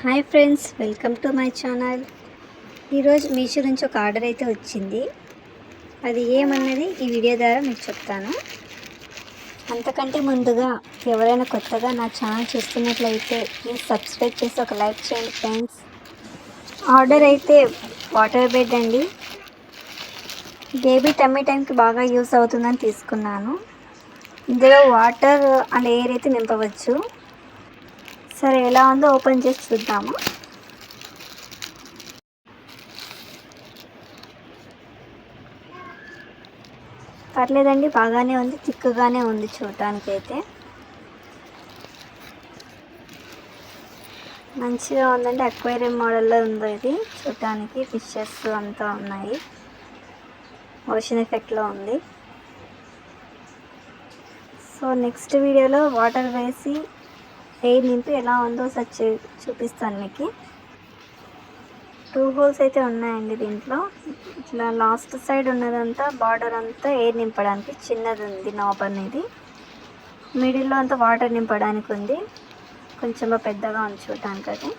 Hi friends welcome to my channel. ఈరోజు మీషో నుంచి ఒక ఆర్డర్ అయితే వచ్చింది. అది ఏమన్నది ఈ వీడియో ద్వారా మీకు చెప్తాను. అంతకంటే ముందుగా ఎవరైనా కొత్తగా నా ఛానల్ చూస్తున్నట్లయితే ప్లీజ్ సబ్స్క్రైబ్ చేసి ఒక లైక్ చేయండి ఫ్రెండ్స్. ఆర్డర్ అయితే వాటర్ బెడ్ అండి. బేబీ టమ్మీ టైంకి బాగా యూస్ అవుతుందని తీసుకున్నాను. ఇందులో వాటర్ అండ్ ఎయిర్ అయితే నింపవచ్చు. సరే ఎలా ఉందో ఓపెన్ చేసి చూద్దాము. పర్లేదండి బాగానే ఉంది చిక్కగానే ఉంది చూడటానికి అయితే మంచిగా ఉందండి అక్వేరియం మోడల్లో ఉంది ఇది. చూడటానికి ఫిషెస్ అంతా ఉన్నాయి. ఓషన్ ఎఫెక్ట్లో ఉంది. సో నెక్స్ట్ వీడియోలో వాటర్ వేసి ఎయిర్ నింపి ఎలా ఉందో సచ్చి చూపిస్తాను మీకు. టూ హోల్స్ అయితే ఉన్నాయండి దీంట్లో. ఇట్లా లాస్ట్ సైడ్ ఉన్నదంతా బార్డర్ అంతా ఎయిర్ నింపడానికి చిన్నది ఉంది నాబ్ అనేది. మిడిల్లో అంతా వాటర్ నింపడానికి ఉంది. కొంచెం పెద్దగా ఉంది అది